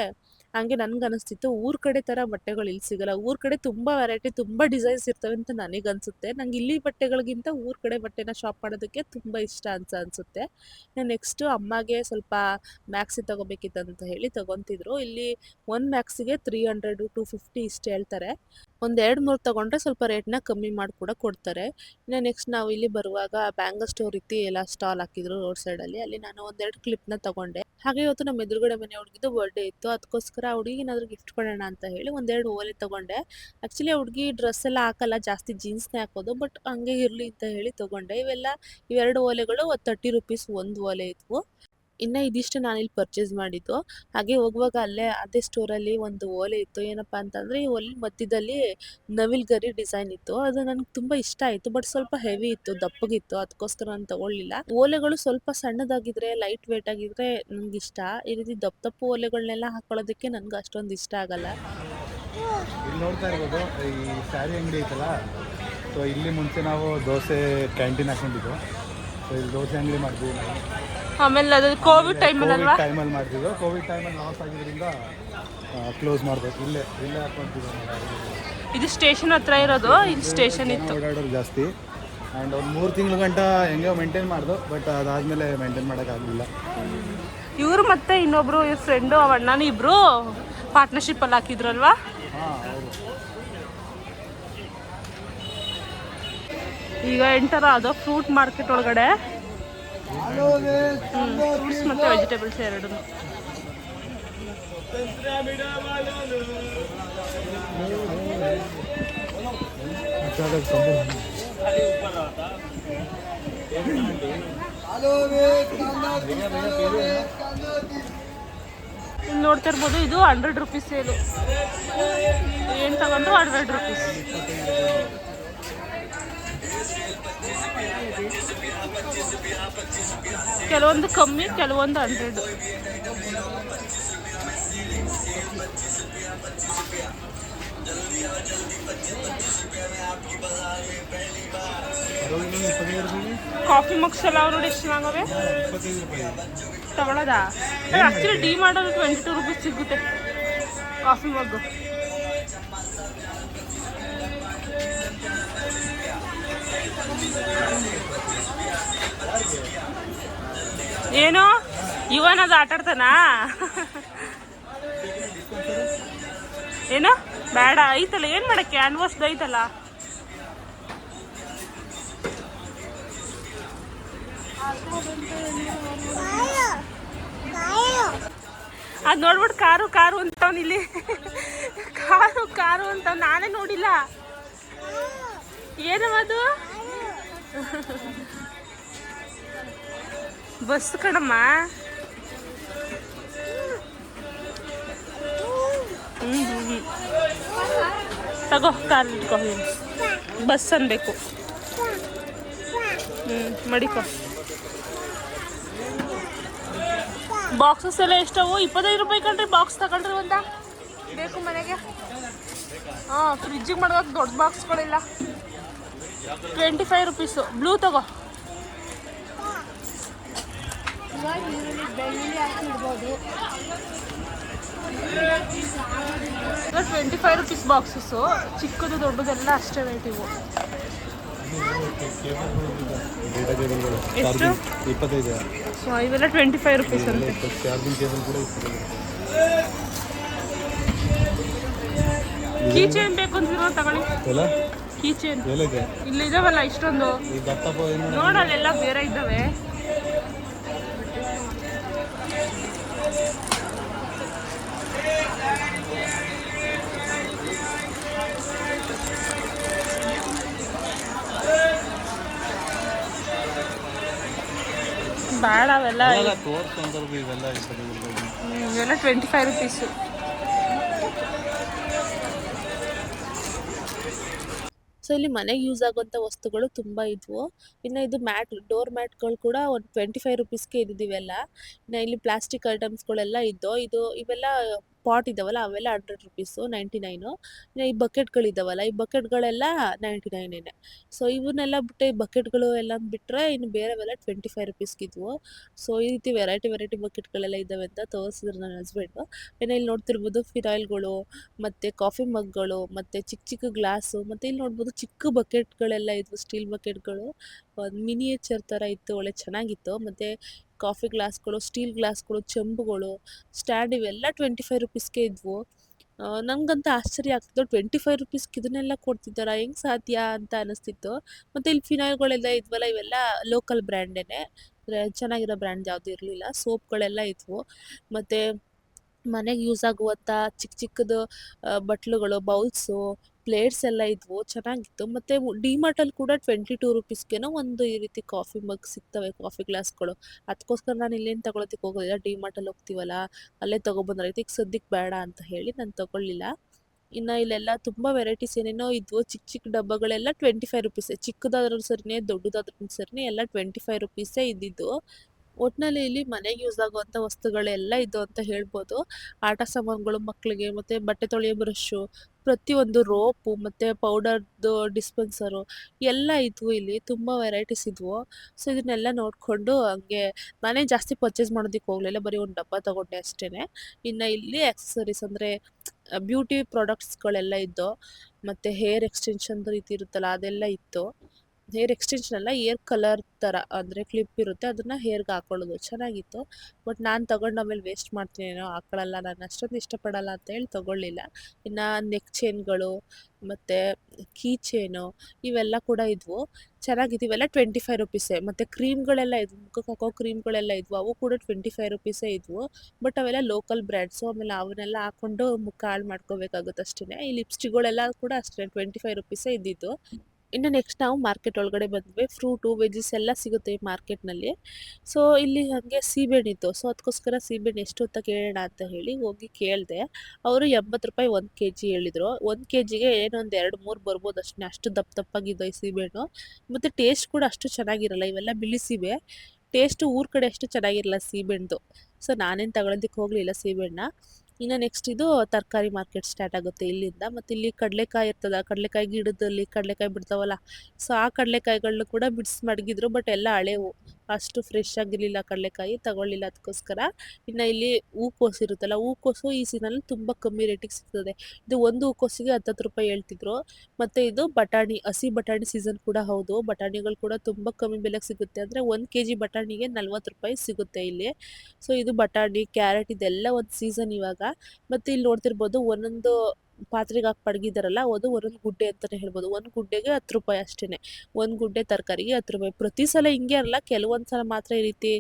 ಹಂಗೆ ನನ್ಗೆ ಅನಿಸ್ತಿತ್ತು, ಊರ್ ಕಡೆ ಥರ ಬಟ್ಟೆಗಳು ಇಲ್ಲಿ ಸಿಗಲ್ಲ, ಊರ್ ಕಡೆ ತುಂಬ ವೆರೈಟಿ ತುಂಬ ಡಿಸೈನ್ಸ್ ಇರ್ತವೆ ಅಂತ ನನಗೆ ಅನ್ಸುತ್ತೆ. ನಂಗೆ ಇಲ್ಲಿ ಬಟ್ಟೆಗಳಿಗಿಂತ ಊರ್ ಕಡೆ ಬಟ್ಟೆನ ಶಾಪ್ ಮಾಡೋದಕ್ಕೆ ತುಂಬ ಇಷ್ಟ ಅಂತ ಅನ್ಸುತ್ತೆ. ನೆಕ್ಸ್ಟು ಅಮ್ಮಗೆ ಸ್ವಲ್ಪ ಮ್ಯಾಕ್ಸಿ ಅಂತ ಹೇಳಿ ತಗೊಂತಿದ್ರು. ಇಲ್ಲಿ ಒಂದು ಮ್ಯಾಕ್ಸಿಗೆ ತ್ರೀ ಹಂಡ್ರೆಡು ಟು ಫಿಫ್ಟಿ ಇಷ್ಟು ಹೇಳ್ತಾರೆ. ಒಂದು ಎರಡು ಮೂರು ತಗೊಂಡ್ರೆ ಸ್ವಲ್ಪ ರೇಟ್ನ ಕಮ್ಮಿ ಮಾಡಿ ಕೂಡ ಕೊಡ್ತಾರೆ. ಇನ್ನು ನೆಕ್ಸ್ಟ್ ನಾವು ಇಲ್ಲಿ ಬರುವಾಗ ಬ್ಯಾಂಗಲ್ ಸ್ಟೋರ್ ರೀತಿ ಎಲ್ಲ ಸ್ಟಾಲ್ ಹಾಕಿದ್ರು ರೋಡ್ ಸೈಡಲ್ಲಿ ಅಲ್ಲಿ. ನಾನು ಒಂದೆರಡು ಕ್ಲಿಪ್ನ ತಗೊಂಡೆ. ಹಾಗೆ ಇವತ್ತು ನಮ್ಮ ಎದುರುಗಡೆ ಮನೆ ಹುಡುಗಿದು ಬರ್ಡೇ ಇತ್ತು. ಅದಕ್ಕೋಸ್ಕರ ಹುಡುಗಿ ಏನಾದರೂ ಗಿಫ್ಟ್ ಕೊಡೋಣ ಅಂತ ಹೇಳಿ ಒಂದೆರಡು ಓಲೆ ತಗೊಂಡೆ. ಆ್ಯಕ್ಚುಲಿ ಹುಡುಗಿ ಡ್ರೆಸ್ ಎಲ್ಲ ಹಾಕಲ್ಲ, ಜಾಸ್ತಿ ಜೀನ್ಸ್ನೇ ಹಾಕೋದು ಬಟ್ ಹಂಗೆ ಇರಲಿ ಅಂತ ಹೇಳಿ ತಗೊಂಡೆ. ಇವೆಲ್ಲ ಇವೆರಡು ಓಲೆಗಳು ತರ್ಟಿ ರುಪೀಸ್ ಒಂದು ಓಲೆ ಇದ್ವು. ಇನ್ನು ಇದಿಷ್ಟು ನಾನಿಲ್ಲಿ ಪರ್ಚೇಸ್ ಮಾಡಿದ್ದು. ಹಾಗೆ ಹೋಗುವಾಗ ಅಲ್ಲೇ ಅದೇ ಸ್ಟೋರಲ್ಲಿ ಒಂದು ಓಲೆ ಇತ್ತು. ಏನಪ್ಪ ಅಂತಂದರೆ ಈ ಓಲೆ ಮಧ್ಯದಲ್ಲಿ ನವಿಲ್ ಗರಿ ಡಿಸೈನ್ ಇತ್ತು. ಅದು ನನಗೆ ತುಂಬ ಇಷ್ಟ ಆಯಿತು. ಬಟ್ ಸ್ವಲ್ಪ ಹೆವಿ ಇತ್ತು, ದಪ್ಪಗಿತ್ತು. ಅದಕ್ಕೋಸ್ಕರ ನಾನು ತಗೊಳ್ಳಿಲ್ಲ. ಓಲೆಗಳು ಸ್ವಲ್ಪ ಸಣ್ಣದಾಗಿದ್ರೆ ಲೈಟ್ ವೇಟ್ ಆಗಿದ್ರೆ ನನಗೆ ಇಷ್ಟ. ಈ ರೀತಿ ದಪ್ಪ ದಪ್ಪ ಓಲೆಗಳನ್ನೆಲ್ಲ ಹಾಕೊಳ್ಳೋದಕ್ಕೆ ನನಗೆ ಅಷ್ಟೊಂದು ಇಷ್ಟ ಆಗಲ್ಲ. ಇಲ್ಲಿ ನೋಡ್ತಾ ಇರ್ಬೋದು, ಈ ಸ್ಯಾರಿ ಅಂಗಡಿ ಐತಲ್ಲ? ಸೊ ಇಲ್ಲಿ ಮುಂಚೆ ನಾವು ದೋಸೆ ಕ್ಯಾಂಟೀನ್ ಹಾಕೊಂಡಿದ್ದು. ಸೊ ಇಲ್ಲಿ ದೋಸೆ ಅಂಗಡಿ ಮಾಡ್ತೀವಿ ನಾವು. ಆಮೇಲೆ ಅದು ಕೋವಿಡ್ ಟೈಮಲ್ಲಿ ಅಲ್ವಾ? ಟೈಮಲ್ಲಿ ಮಾಡ್ತಿದ್ವಿ. ಕೋವಿಡ್ ಟೈಮಲ್ಲಿ ಲಾಸ್ ಆಗಿದ್ರಿಂದ ಕ್ಲೋಸ್ ಮಾಡಬೇಕು. ಇಲ್ಲೇ ಇಲ್ಲೇ ಹಾಕೊಂತಿದ್ವಿ ಇದು ಸ್ಟೇಷನ್ ಹತ್ರ ಇರೋದು ಇಲ್ಲಿ ಸ್ಟೇಷನ್ ಇತ್ತು. ಓಡಾಡೋರು ಜಾಸ್ತಿ. ಆ್ಯಂಡ್ ಒಂದು ಮೂರು ತಿಂಗಳ ಗಂಟ ಹೆಂಗೋ ಮೇಂಟೈನ್ ಮಾಡ್ದು ಬಟ್ ಅದಾದಮೇಲೆ ಮೇಂಟೈನ್ ಮಾಡೋಕ್ಕಾಗಲಿಲ್ಲ. ಇವರು ಮತ್ತೆ ಇನ್ನೊಬ್ರು ಇವ್ರ ಫ್ರೆಂಡು ಅವ ಅಣ್ಣನ ಇಬ್ರು ಪಾರ್ಟ್ನರ್ಶಿಪ್ ಅಲ್ಲಿ ಹಾಕಿದ್ರಲ್ವಾ? ಈಗ ಎಂಟರ ಅದು ಫ್ರೂಟ್ ಮಾರ್ಕೆಟ್ ಒಳಗಡೆ. ಫ್ರೂಟ್ಸ್ ಮತ್ತೆ ವೆಜಿಟೇಬಲ್ಸ್ ಎರಡು. ನೋಡ್ತಾ ಇರ್ಬೋದು ಇದು ಹಂಡ್ರೆಡ್ ರುಪೀಸ್ ಸೇಲು ಏನು ತಗೊಂಡ್ರು ಹಂಡ್ರೆಡ್ ರುಪೀಸ್ ಕೆಲವೊಂದು ಕಮ್ಮಿ, ಕೆಲವೊಂದು ಹಂಡ್ರೆಡ್ ಕಾಫಿ ಮಗ್ಸ್ ಎಲ್ಲ ನೋಡಿ ಎಷ್ಟು ಚೆನ್ನಾಗವೆ ತಗೊಳ್ಳೋದಾ ಆಕ್ಚುಲಿ ಡಿ ಮಾಡೋದು ಟ್ವೆಂಟಿ ಟೂ ರುಪೀಸ್ ಸಿಗುತ್ತೆ. Coffee mug. ಏನು? ಇವನದು ಆಟ ಆಡ್ತಾನಾ ಏನು? ಬೇಡ, ಐತಲ್ಲ, ಏನು ಮಾಡಕ್ಕೆ? ಅನ್ವಸ್ದು ಐತಲ್ಲ. ಅದು ನೋಡ್ಬಿಟ್ಟು ಕಾರು ಕಾರು ಅಂತವ್ನು ಇಲ್ಲಿ. ಕಾರು ಕಾರು ಅಂತ ನಾನೇ ನೋಡಿಲ್ಲ. ಏನವದು ಬಸ್ ಕಣಮ್ಮ. ತಗೋ ಕಾರ್ ನೀನು. ಬಸ್ ಅನ್ಬೇಕು. ಹ್ಞೂ ಮಡಿಕೋ. ಬಾಕ್ಸಸ್ ಎಲ್ಲ ಎಷ್ಟವು? ಇಪ್ಪತ್ತೈದು ರೂಪಾಯಿ ಕಣ್ರಿ, ಬಾಕ್ಸ್ ತಗೊಂಡ್ರಿ ಒಂದ. ಬೇಕು ಮನೆಗೆ. ಹಾಂ ಫ್ರಿಜ್ಜಿಗೆ ಮಾಡೋಕೆ ದೊಡ್ಡ ಬಾಕ್ಸ್ಗಳಿಲ್ಲ. ಟ್ವೆಂಟಿ ಫೈವ್ ರುಪೀಸು ಬ್ಲೂ ತಗೋ. ಟ್ವೆಂಟಿ ಫೈವ್ ರುಪೀಸ್ ಬಾಕ್ಸಸ್ಸು ಚಿಕ್ಕದು ದೊಡ್ಡದೆಲ್ಲ ಅಷ್ಟೇ ರೇಟ್ ಇವು. ಎಷ್ಟು? ಇಪ್ಪತ್ತೈದು ಸೊ ಇವೆಲ್ಲ ಟ್ವೆಂಟಿ ಫೈವ್ ರುಪೀಸ್ ಅಂತೆ. ಕೀ ಚೈನ್ ಬೇಕು ಅಂತಿರೋ ತಗೊಳ್ಳಿ. ಕೀ ಚೈನ್ ಇಲ್ಲಿ ಇದಾವಲ್ಲ ಇಷ್ಟೊಂದು. ನೋಡಲ್ಲ ಎಲ್ಲ ಬೇರೆ ಇದ್ದಾವೆ. ಬೇಡ ಅವೆಲ್ಲ ಇವೆಲ್ಲ ಟ್ವೆಂಟಿ ಫೈವ್ ರುಪೀಸು ಸೊ ಇಲ್ಲಿ ಮನೆಗೆ ಯೂಸ್ ಆಗುವಂಥ ವಸ್ತುಗಳು ತುಂಬ ಇದ್ವು. ಇನ್ನು ಇದು ಮ್ಯಾಟ್ ಡೋರ್ ಮ್ಯಾಟ್ಗಳು ಕೂಡ ಒಂದು ಟ್ವೆಂಟಿ ಫೈವ್ ರುಪೀಸ್ಗೆ ಇದ್ದಿವೆಲ್ಲ ಇನ್ನು ಇಲ್ಲಿ ಪ್ಲಾಸ್ಟಿಕ್ ಐಟಮ್ಸ್ಗಳೆಲ್ಲ ಇದ್ದು ಇದು ಇವೆಲ್ಲ ಪಾಟ್ ಇದ್ದಾವಲ್ಲ ಅವೆಲ್ಲ ಹಂಡ್ರೆಡ್ ರುಪೀಸು ನೈಂಟಿ ನೈನು ಈ ಬಕೆಟ್ಗಳಿದ್ದಾವಲ್ಲ ಈ ಬಕೆಟ್ಗಳೆಲ್ಲ ನೈಂಟಿ ನೈನೇನೆ ಸೊ ಇವನ್ನೆಲ್ಲ ಬಿಟ್ಟು ಈ ಬಕೆಟ್ಗಳು ಎಲ್ಲ ಬಿಟ್ಟರೆ ಇನ್ನು ಬೇರೆವೆಲ್ಲ ಟ್ವೆಂಟಿ ಫೈವ್ ರುಪೀಸ್ಗಿದ್ವು. ಸೊ ಈ ರೀತಿ ವೆರೈಟಿ ವೆರೈಟಿ ಬಕೆಟ್ಗಳೆಲ್ಲ ಇದ್ದಾವೆ ಅಂತ ತೋರಿಸಿದ್ರು ನನ್ನ ಹಸ್ಬೆಂಡು ಇನ್ನು ಇಲ್ಲಿ ನೋಡ್ತಿರ್ಬೋದು ಫಿರಾಯಿಲ್ಗಳು ಮತ್ತು ಕಾಫಿ ಮಗ್ಗಳು ಮತ್ತು ಚಿಕ್ಕ ಚಿಕ್ಕ ಗ್ಲಾಸು ಮತ್ತು ಇಲ್ಲಿ ನೋಡ್ಬೋದು ಚಿಕ್ಕ ಬಕೆಟ್ಗಳೆಲ್ಲ ಇದ್ವು ಸ್ಟೀಲ್ ಬಕೆಟ್ಗಳು ಮಿನಿಯೇಚರ್ ಥರ ಇತ್ತು, ಒಳ್ಳೆ ಚೆನ್ನಾಗಿತ್ತು. ಮತ್ತು ಕಾಫಿ ಗ್ಲಾಸ್ಗಳು, ಸ್ಟೀಲ್ ಗ್ಲಾಸ್ಗಳು, ಚೆಂಬುಗಳು, ಸ್ಟ್ಯಾಂಡ್ ಇವೆಲ್ಲ ಟ್ವೆಂಟಿ ಫೈವ್ ರುಪೀಸ್ಗೆ ಇದ್ವು. ನನಗಂತ ನಂಗಂತ ಆಶ್ಚರ್ಯ ಆಗ್ತಿತ್ತು. ಟ್ವೆಂಟಿ ಫೈವ್ ರುಪೀಸ್ಗೆ ಇದನ್ನೆಲ್ಲ ಕೊಡ್ತಿದ್ದಾರ? ಹೆಂಗೆ ಸಾಧ್ಯ ಅಂತ ಅನಿಸ್ತಿತ್ತು. ಮತ್ತು ಇಲ್ಲಿ ಫಿನಾಯ್ಲ್ಗಳೆಲ್ಲ ಇದ್ವಲ್ಲ, ಇವೆಲ್ಲ ಲೋಕಲ್ ಬ್ರ್ಯಾಂಡೇ ಚೆನ್ನಾಗಿರೋ ಬ್ರ್ಯಾಂಡ್ ಯಾವುದು ಇರಲಿಲ್ಲ. ಸೋಪ್ಗಳೆಲ್ಲ ಇದ್ವು. ಮತ್ತು ಮನೆಗೆ ಯೂಸ್ ಆಗುವಂಥ ಚಿಕ್ಕ ಚಿಕ್ಕದು ಬಟ್ಲುಗಳು, ಬೌಲ್ಸು ಪ್ಲೇಟ್ಸ್ ಎಲ್ಲ ಇದ್ವು, ಚೆನ್ನಾಗಿತ್ತು. ಮತ್ತು ಡಿಮಾರ್ಟಲ್ಲಿ ಕೂಡ ಟ್ವೆಂಟಿ ಟೂ ರುಪೀಸ್ಗೇನೋ ಒಂದು ಈ ರೀತಿ ಕಾಫಿ ಮಗ್ ಸಿಗ್ತವೆ ಕಾಫಿ ಗ್ಲಾಸ್ಗಳು ಅದಕ್ಕೋಸ್ಕರ ನಾನು ಇಲ್ಲೇನು ತಗೊಳೋದಕ್ಕೆ ಹೋಗೋದಿಲ್ಲ. ಡಿಮಾರ್ಟಲ್ಲಿ ಹೋಗ್ತೀವಲ್ಲ, ಅಲ್ಲೇ ತೊಗೊಬಂದ್ರೆ ಈಗ ಸದ್ಯಕ್ಕೆ ಬೇಡ ಅಂತ ಹೇಳಿ ನಾನು ತಗೊಳ್ಳಿಲ್ಲ. ಇನ್ನು ಇಲ್ಲೆಲ್ಲ ತುಂಬ ವೆರೈಟೀಸ್ ಏನೇನೋ ಇದ್ವು. ಚಿಕ್ಕ ಚಿಕ್ಕ ಡಬ್ಬಗಳೆಲ್ಲ ಟ್ವೆಂಟಿ ಫೈವ್ ರುಪೀಸೇ. ಚಿಕ್ಕದಾದ್ರೂ ಸರಿನೇ, ದೊಡ್ಡದಾದ್ರೂ ಸರಿನೇ ಎಲ್ಲ ಟ್ವೆಂಟಿ ಫೈವ್ ರುಪೀಸೇ ಇದ್ದಿದ್ದು. ಒಟ್ಟಿನಲ್ಲಿ ಇಲ್ಲಿ ಮನೆಗೆ ಯೂಸ್ ಆಗುವಂಥ ವಸ್ತುಗಳೆಲ್ಲ ಇದ್ದು ಅಂತ ಹೇಳ್ಬೋದು. ಆಟ ಸಾಮಾನುಗಳು ಮಕ್ಕಳಿಗೆ ಮತ್ತು ಬಟ್ಟೆ ತೊಳೆಯೋ ಬ್ರಷು ಪ್ರತಿಯೊಂದು ರೋಪು ಮತ್ತು ಪೌಡರ್ದು ಡಿಸ್ಪೆನ್ಸರು ಎಲ್ಲ ಇದ್ವು ಇಲ್ಲಿ, ತುಂಬ ವೆರೈಟೀಸ್ ಇದ್ವು. ಸೊ, ಇದನ್ನೆಲ್ಲ ನೋಡಿಕೊಂಡು ಹಂಗೆ ನಾನೇ ಜಾಸ್ತಿ ಪರ್ಚೇಸ್ ಮಾಡೋದಕ್ಕೆ ಹೋಗಲಿಲ್ಲ, ಬರೀ ಒಂದು ಡಬ್ಬ ತೊಗೊಂಡೆ ಅಷ್ಟೇ ಇನ್ನು ಇಲ್ಲಿ ಆಕ್ಸಸರೀಸ್ ಅಂದರೆ ಬ್ಯೂಟಿ ಪ್ರಾಡಕ್ಟ್ಸ್ಗಳೆಲ್ಲ ಇದ್ದು, ಮತ್ತು ಹೇರ್ ಎಕ್ಸ್ಟೆನ್ಷನ್ ರೀತಿ ಇರುತ್ತಲ್ಲ, ಅದೆಲ್ಲ ಇತ್ತು. ಹೇರ್ ಎಕ್ಸ್ಟೆನ್ಷನ್ ಅಲ್ಲ ಏರ್ ಕಲರ್ ಥರ ಅಂದರೆ ಕ್ಲಿಪ್ ಇರುತ್ತೆ, ಅದನ್ನು ಹೇರ್ಗೆ ಹಾಕೊಳ್ಳೋದು. ಚೆನ್ನಾಗಿತ್ತು. ಬಟ್ ನಾನು ತಗೊಂಡು ಆಮೇಲೆ ವೇಸ್ಟ್ ಮಾಡ್ತೀನೇನೋ ಹಾಕೊಳ್ಳಲ್ಲ ನಾನು ಅಷ್ಟೊಂದು ಇಷ್ಟಪಡಲ್ಲ ಅಂತ ಹೇಳಿ ತೊಗೊಳ್ಳಿಲ್ಲ. ಇನ್ನು ನೆಕ್ ಚೈನ್ಗಳು ಮತ್ತು ಕೀ ಚೈನು ಇವೆಲ್ಲ ಕೂಡ ಇದ್ವು. ಚೆನ್ನಾಗಿತ್ತು ಇವೆಲ್ಲ ಟ್ವೆಂಟಿ ಫೈವ್ ರುಪೀಸೇ ಮತ್ತು ಕ್ರೀಮ್ಗಳೆಲ್ಲ ಇದ್ವು. ಮುಖಕ್ಕೆ ಹಾಕೋ ಕ್ರೀಮ್ಗಳೆಲ್ಲ ಇದ್ವು. ಅವು ಕೂಡ ಟ್ವೆಂಟಿ ಫೈವ್ ರುಪೀಸೇ ಇದ್ವು. ಬಟ್ ಅವೆಲ್ಲ ಲೋಕಲ್ ಬ್ರ್ಯಾಂಡ್ಸು ಆಮೇಲೆ ಅವನ್ನೆಲ್ಲ ಹಾಕ್ಕೊಂಡು ಮುಖ ಹಾಳು ಮಾಡ್ಕೋಬೇಕಾಗುತ್ತೆ ಅಷ್ಟೇ ಈ ಲಿಪ್ಸ್ಟಿಕ್ಗಳೆಲ್ಲ ಕೂಡ ಅಷ್ಟೇ ಟ್ವೆಂಟಿ ಫೈವ್ ರುಪೀಸೇ ಇದ್ದಿದ್ದು. ಇನ್ನು ನೆಕ್ಸ್ಟ್ ನಾವು ಮಾರ್ಕೆಟ್ ಒಳಗಡೆ ಬಂದ್ವಿ. ಫ್ರೂಟು ವೆಜಸ್ ಎಲ್ಲ ಸಿಗುತ್ತೆ ಈ ಮಾರ್ಕೆಟ್ನಲ್ಲಿ ಸೊ ಇಲ್ಲಿ ಹಾಗೆ ಸೀಬೆಹಣ್ಣು ಇತ್ತು. ಸೊ ಅದಕ್ಕೋಸ್ಕರ ಸೀಬೆಹಣ್ಣು ಎಷ್ಟು ಅಂತ ಕೇಳೋಣ ಅಂತ ಹೇಳಿ ಹೋಗಿ ಕೇಳಿದೆ. ಅವರು ಎಂಬತ್ತು ರೂಪಾಯಿ ಒಂದು ಕೆ ಜಿ ಹೇಳಿದರು. ಒಂದು ಕೆ ಜಿಗೆ ಏನೊಂದು ಎರಡು, ಮೂರು ಬರ್ಬೋದು ಅಷ್ಟೇ. ಅಷ್ಟು ದಪ್ಪ ದಪ್ಪಾಗಿದ್ದು ಈ ಸೀಬೆಹಣ್ಣು. ಮತ್ತು ಟೇಸ್ಟ್ ಕೂಡ ಅಷ್ಟು ಚೆನ್ನಾಗಿರಲ್ಲ. ಇವೆಲ್ಲ ಬಿಳಿಸಿವೆ ಟೇಸ್ಟ್ ಊರ ಕಡೆ ಅಷ್ಟು ಚೆನ್ನಾಗಿರಲ್ಲ ಸೀಬೆಹಣ್ಣು. ಸೊ ನಾನೇನು ತಗೊಳೋದಕ್ಕೆ ಹೋಗಲಿಲ್ಲ ಸೀಬೆಹಣ್ಣ. ಇನ್ನು ನೆಕ್ಸ್ಟ್ ಇದು ತರಕಾರಿ ಮಾರ್ಕೆಟ್ ಸ್ಟಾರ್ಟ್ ಆಗುತ್ತೆ ಇಲ್ಲಿಂದ. ಮತ್ತು ಇಲ್ಲಿ ಕಡಲೆಕಾಯಿ ಇರ್ತದ, ಕಡಲೆಕಾಯಿ ಗಿಡದಲ್ಲಿ ಕಡಲೆಕಾಯಿ ಬಿಡ್ತಾವಲ್ಲ, ಸೊ ಆ ಕಡಲೆಕಾಯಿಗಳನ್ನ ಕೂಡ ಬಿಡಿಸಿ ಮಡಗಿದ್ರು ಬಟ್ ಎಲ್ಲ ಹಳೇವು. ಅಷ್ಟು ಫ್ರೆಶ್ ಆಗಿರಲಿಲ್ಲ ಕಡಲೆಕಾಯಿ ತಗೊಳ್ಳಿಲ್ಲ ಅದಕ್ಕೋಸ್ಕರ ಇನ್ನು ಇಲ್ಲಿ ಹೂಕೋಸು ಇರುತ್ತಲ್ಲ, ಹೂಕೋಸು ಈ ಸೀನಲ್ಲಿ ತುಂಬ ಕಮ್ಮಿ ರೇಟಿಗೆ ಸಿಗ್ತದೆ. ಇದು ಒಂದು ಹೂಕೋಸಿಗೆ ಹತ್ತತ್ತು ರೂಪಾಯಿ ಹೇಳ್ತಿದ್ರು. ಮತ್ತು ಇದು ಬಟಾಣಿ, ಹಸಿ ಬಟಾಣಿ ಸೀಸನ್ ಕೂಡ ಹೌದು. ಬಟಾಣಿಗಳು ಕೂಡ ತುಂಬ ಕಮ್ಮಿ ಬೆಲೆಗೆ ಸಿಗುತ್ತೆ. ಅಂದರೆ ಒಂದು ಕೆ ಜಿ ಬಟಾಣಿಗೆ ನಲ್ವತ್ತು ರೂಪಾಯಿ ಸಿಗುತ್ತೆ ಇಲ್ಲಿ. ಸೊ ಇದು ಬಟಾಣಿ, ಕ್ಯಾರೆಟ್ ಇದೆಲ್ಲ ಒಂದು ಸೀಸನ್ ಇವಾಗ. ಮತ್ತು ಇಲ್ಲಿ ನೋಡ್ತಿರ್ಬೋದು ಒಂದೊಂದು ಪಾತ್ರೆಗೆ ಹಾಕಿ ಪಡಗಿದಾರಲ್ಲ, ಅದು ಒಂದೊಂದು ಗುಡ್ಡೆ ಅಂತಲೇ ಹೇಳ್ಬೋದು. ಒಂದು ಗುಡ್ಡೆಗೆ ಹತ್ತು ರೂಪಾಯಿ ಅಷ್ಟೇ ಒಂದು ಗುಡ್ಡೆ ತರಕಾರಿಗೆ ಹತ್ತು ರೂಪಾಯಿ. ಪ್ರತಿ ಸಲ ಹಿಂಗೆ ಅಲ್ಲ, ಕೆಲವೊಂದು ಸಲ ಮಾತ್ರ ಈ ರೀತಿ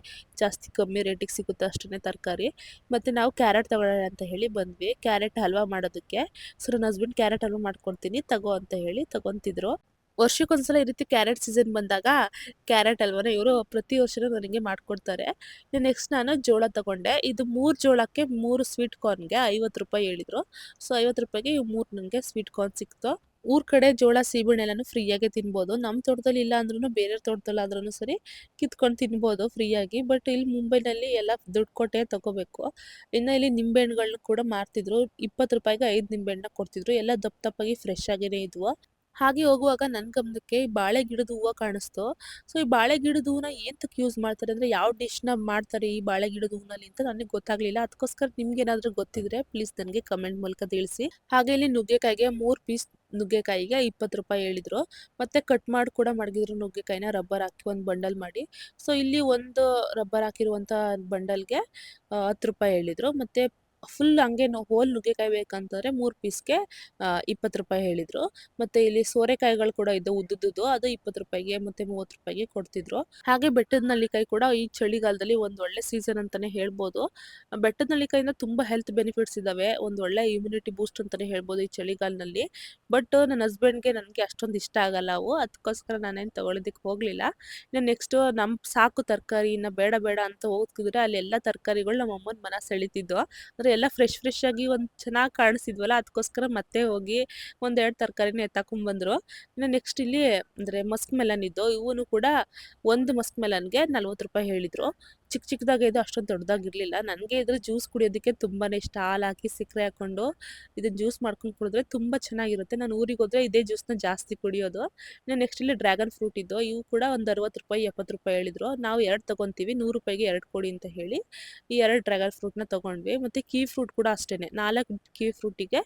ಜಾಸ್ತಿ ಕಮ್ಮಿ ರೇಟಿಗೆ ಸಿಗುತ್ತೆ ಅಷ್ಟೇ ತರಕಾರಿ. ಮತ್ತು ನಾವು ಕ್ಯಾರೆಟ್ ತಗೊಳ್ಳೋಣ ಅಂತ ಹೇಳಿ ಬಂದ್ವಿ. ಕ್ಯಾರೆಟ್ ಹಲ್ವಾ ಮಾಡೋದಕ್ಕೆ. ಸೊ ನನ್ನ ಹಸ್ಬೆಂಡ್ ಕ್ಯಾರೆಟ್ ಹಲ್ವಾ ಮಾಡ್ಕೊಡ್ತೀನಿ, ತಗೋ ಅಂತ ಹೇಳಿ ತಗೊತಿದ್ರು. ವರ್ಷಕ್ಕೊಂದ್ಸಲ ಈ ರೀತಿ ಕ್ಯಾರೆಟ್ ಸೀಸನ್ ಬಂದಾಗ ಕ್ಯಾರೆಟ್ ಅಲ್ವನೇ ಇವರು ಪ್ರತಿ ವರ್ಷನೂ ನನಗೆ ಮಾಡಿಕೊಡ್ತಾರೆ. ನೆಕ್ಸ್ಟ್ ನಾನು ಜೋಳ ತಗೊಂಡೆ. ಇದು ಮೂರು ಜೋಳಕ್ಕೆ ಮೂರು ಸ್ವೀಟ್ ಕಾರ್ನ್ಗೆ ಐವತ್ತು ರೂಪಾಯಿ ಹೇಳಿದರು. ಸೊ ಐವತ್ತು ರೂಪಾಯಿಗೆ ಇವು ಮೂರು ನನಗೆ ಸ್ವೀಟ್ ಕಾರ್ನ್ ಸಿಕ್ತು. ಊರ ಕಡೆ ಜೋಳ ಸೀಬೆಣ್ಣೆಲ್ಲನೂ ಫ್ರೀಯಾಗೆ ತಿನ್ಬೋದು. ನಮ್ಮ ತೋಟದಲ್ಲಿ ಇಲ್ಲ ಅಂದ್ರೂ ಬೇರೆ ತೋಟದಲ್ಲಿ ಸರಿ ಕಿತ್ಕೊಂಡು ತಿನ್ಬೋದು ಫ್ರೀಯಾಗಿ ಬಟ್ ಇಲ್ಲಿ ಮುಂಬೈನಲ್ಲಿ ಎಲ್ಲ ದುಡ್ಡು ಕೊಟ್ಟೆ ತಗೋಬೇಕು. ಇನ್ನು ಇಲ್ಲಿ ನಿಂಬೆಹಣ್ಣುಗಳನ್ನ ಕೂಡ ಮಾರ್ತಿದ್ರು. ಇಪ್ಪತ್ತು ರೂಪಾಯಿಗೆ ಐದು ನಿಂಬೆಹಣ್ಣು ಕೊಡ್ತಿದ್ರು. ಎಲ್ಲ ದಪ್ಪ ದಪ್ಪಾಗಿ ಫ್ರೆಶ್ ಆಗಿನೇ ಇದ್ವು. ಹಾಗೆ ಹೋಗುವಾಗ ನನ್ ಗಮನಕ್ಕೆ ಬಾಳೆ ಗಿಡದ ಹೂವ ಕಾಣಿಸ್ತು. ಸೊ ಈ ಬಾಳೆ ಗಿಡದ ಹೂವನ್ನ ಏಂತಕ್ಕೆ ಯೂಸ್ ಮಾಡ್ತಾರೆ ಅಂದ್ರೆ, ಯಾವ ನ ಮಾಡ್ತಾರೆ ಈ ಬಾಳೆ ಗಿಡದ ಹೂವಿನಲ್ಲಿ ಅಂತ ನನಗೆ ಗೊತ್ತಾಗ್ಲಿಲ್ಲ. ಅದಕ್ಕೋಸ್ಕರ ನಿಮ್ಗೆ ಏನಾದರೂ ಗೊತ್ತಿದ್ರೆ ಪ್ಲೀಸ್ ನನಗೆ ಕಮೆಂಟ್ ಮೂಲಕ ತಿಳಿಸಿ. ಹಾಗೆ ಇಲ್ಲಿ ನುಗ್ಗೆಕಾಯಿಗೆ ಮೂರು ಪೀಸ್ ನುಗ್ಗೆಕಾಯಿಗೆ ರೂಪಾಯಿ ಹೇಳಿದ್ರು. ಮತ್ತೆ ಕಟ್ ಮಾಡಿ ಕೂಡ ಮಡಗಿದ್ರು ನುಗ್ಗೆಕಾಯಿನ ರಬ್ಬರ್ ಹಾಕಿ ಒಂದು ಬಂಡಲ್ ಮಾಡಿ. ಸೊ ಇಲ್ಲಿ ಒಂದು ರಬ್ಬರ್ ಹಾಕಿರುವಂಥ ಬಂಡಲ್ಗೆ ಹತ್ತು ರೂಪಾಯಿ ಹೇಳಿದ್ರು. ಮತ್ತೆ ಫುಲ್ ಹಂಗೆ ಹೋಲ್ ನುಗ್ಗೆಕಾಯಿ ಬೇಕಂತಂದರೆ ಮೂರು ಪೀಸ್ಗೆ ಇಪ್ಪತ್ತು ರೂಪಾಯಿ ಹೇಳಿದರು. ಮತ್ತು ಇಲ್ಲಿ ಸೋರೆಕಾಯಿಗಳು ಕೂಡ ಇದ್ದವು ಉದ್ದುದ್ದು ಅದು ಇಪ್ಪತ್ತು ರೂಪಾಯಿಗೆ ಮತ್ತು ಮೂವತ್ತು ರೂಪಾಯಿಗೆ ಕೊಡ್ತಿದ್ರು. ಹಾಗೆ ಬೆಟ್ಟದ ನಲ್ಲಿಕಾಯಿ ಕೂಡ ಈ ಚಳಿಗಾಲದಲ್ಲಿ ಒಂದು ಒಳ್ಳೆ ಸೀಸನ್ ಅಂತಲೇ ಹೇಳ್ಬೋದು. ಬೆಟ್ಟದ ನಲ್ಲಿಕಾಯಿಂದ ತುಂಬ ಹೆಲ್ತ್ ಬೆನಿಫಿಟ್ಸ್ ಇದ್ದಾವೆ ಒಂದು ಒಳ್ಳೆ ಇಮ್ಯುನಿಟಿ ಬೂಸ್ಟ್ ಅಂತಲೇ ಹೇಳ್ಬೋದು ಈ ಚಳಿಗಾಲದಲ್ಲಿ ಬಟ್ ನನ್ನ ಹಸ್ಬೆಂಡ್ಗೆ ನನಗೆ ಅಷ್ಟೊಂದು ಇಷ್ಟ ಆಗಲ್ಲ ಅವು. ಅದಕ್ಕೋಸ್ಕರ ನಾನೇನು ತೊಗೊಳೋದಕ್ಕೆ ಹೋಗಲಿಲ್ಲ. ಇನ್ನು ನೆಕ್ಸ್ಟು ನಮ್ಮ ಸಾಕು ತರಕಾರಿನ ಬೇಡ ಬೇಡ ಅಂತ ಹೋಗ್ತಿದ್ರೆ ಅಲ್ಲಿ ಎಲ್ಲ ತರಕಾರಿಗಳು ನಮ್ಮ ಅಮ್ಮನ ಮನ ಸೆಳಿತಿದ್ದು ಅಂದರೆ ಎಲ್ಲ ಫ್ರೆಶ್ ಫ್ರೆಶ್ ಆಗಿ ಒಂದು ಚೆನ್ನಾಗಿ ಕಾಣಿಸ್ತಿದ್ವಲ್ಲ ಅದಕ್ಕೋಸ್ಕರ ಮತ್ತೆ ಹೋಗಿ ಒಂದೆರಡು ತರಕಾರಿನ ಎತ್ತಾಕೊಂಡ್ಬಂದರು ಇನ್ನು ನೆಕ್ಸ್ಟ್ ಇಲ್ಲಿ ಅಂದರೆ ಮಸ್ಕ್ ಮೆಲನ್ ಇದ್ದು, ಇವನು ಕೂಡ ಒಂದು ಮಸ್ಕ್ ಮೆಲನ್ಗೆ ನಲ್ವತ್ತು ರೂಪಾಯಿ ಹೇಳಿದರು. ಚಿಕ್ಕ ಚಿಕ್ಕದಾಗಿದ್ದು ಅಷ್ಟೊಂದು ದೊಡ್ಡದಾಗಿರಲಿಲ್ಲ ನನಗೆ ಇದ್ರ ಜ್ಯೂಸ್ ಕುಡಿಯೋದಕ್ಕೆ ತುಂಬಾ ಇಷ್ಟ. ಹಾಲು ಹಾಕಿ ಸಿಕ್ಕರೆ ಹಾಕ್ಕೊಂಡು ಇದನ್ನು ಜ್ಯೂಸ್ ಮಾಡ್ಕೊಂಡು ಕುಡಿದ್ರೆ ತುಂಬ ಚೆನ್ನಾಗಿರುತ್ತೆ. ನಾನು ಊರಿಗೆ ಹೋದರೆ ಇದೇ ಜ್ಯೂಸ್ನ ಜಾಸ್ತಿ ಕುಡಿಯೋದು. ಇನ್ನು ನೆಕ್ಸ್ಟ್ ಇಲ್ಲಿ ಡ್ರ್ಯಾಗನ್ ಫ್ರೂಟ್ ಇದ್ದು ಇವು ಕೂಡ ಒಂದು ಅರವತ್ತು ರೂಪಾಯಿ, ಎಪ್ಪತ್ತು ರೂಪಾಯಿ ಹೇಳಿದ್ರು. ನಾವು ಎರಡು ತೊಗೊತೀವಿ. ನೂರು ರೂಪಾಯಿಗೆ ಎರಡು ಕೊಡಿ ಅಂತ ಹೇಳಿ ಈ ಎರಡು ಡ್ರ್ಯಾಗನ್ ಫ್ರೂಟ್ನ ತೊಗೊಂಡ್ವಿ. ಮತ್ತು ಕೀ ಫ್ರೂಟ್ ಕೂಡ ಅಷ್ಟೇ ನಾಲ್ಕು ಕೀ ಫ್ರೂಟಿಗೆ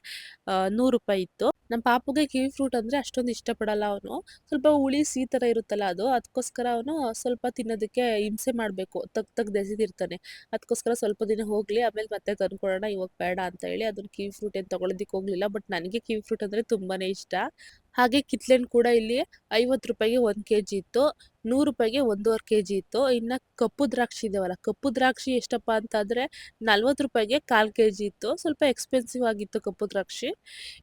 ನೂರು ರೂಪಾಯಿ ಇತ್ತು. ನಮ್ಮ ಪಾಪುಗೆ ಕಿವಿ ಫ್ರೂಟ್ ಅಂದರೆ ಅಷ್ಟೊಂದು ಇಷ್ಟಪಡಲ್ಲ ಅವನು. ಸ್ವಲ್ಪ ಹುಳಿ, ಸಿಹಿ ಥರ ಇರುತ್ತಲ್ಲ ಅದು ಅದಕ್ಕೋಸ್ಕರ ಅವನು ಸ್ವಲ್ಪ ತಿನ್ನೋದಕ್ಕೆ ಹಿಂಸೆ ಮಾಡಬೇಕು. ತಗ್ ತಗ್ದು ಎಸೆದಿರ್ತಾನೆ ಅದಕ್ಕೋಸ್ಕರ ಸ್ವಲ್ಪ ದಿನ ಹೋಗಲಿ, ಆಮೇಲೆ ಮತ್ತೆ ತಂದ್ಕೊಡೋಣ, ಇವಾಗ ಬೇಡ ಅಂತ ಹೇಳಿ ಅದನ್ನು ಕಿವಿ ಫ್ರೂಟ್ ಏನು ತೊಗೊಳೋದಕ್ಕೆ ಹೋಗಲಿಲ್ಲ. ಬಟ್ ನನಗೆ ಕಿವಿ ಫ್ರೂಟ್ ಅಂದರೆ ತುಂಬಾ ಇಷ್ಟ. ಹಾಗೆ ಕಿತ್ಲೆನ್ ಕೂಡ ಇಲ್ಲಿ ಐವತ್ತು ರೂಪಾಯಿಗೆ ಒಂದು ಕೆ ಜಿ ಇತ್ತು, ನೂರು ರೂಪಾಯಿಗೆ ಒಂದೂವರೆ ಕೆ ಜಿ ಇತ್ತು. ಇನ್ನು ಕಪ್ಪು ದ್ರಾಕ್ಷಿ ಇದಾವಲ್ಲ, ಕಪ್ಪು ದ್ರಾಕ್ಷಿ ಎಷ್ಟಪ್ಪ ಅಂತಂದರೆ ನಲ್ವತ್ತು ರೂಪಾಯಿಗೆ ಕಾಲು ಕೆ ಜಿ ಇತ್ತು. ಸ್ವಲ್ಪ ಎಕ್ಸ್ಪೆನ್ಸಿವ್ ಆಗಿತ್ತು ಕಪ್ಪು ದ್ರಾಕ್ಷಿ.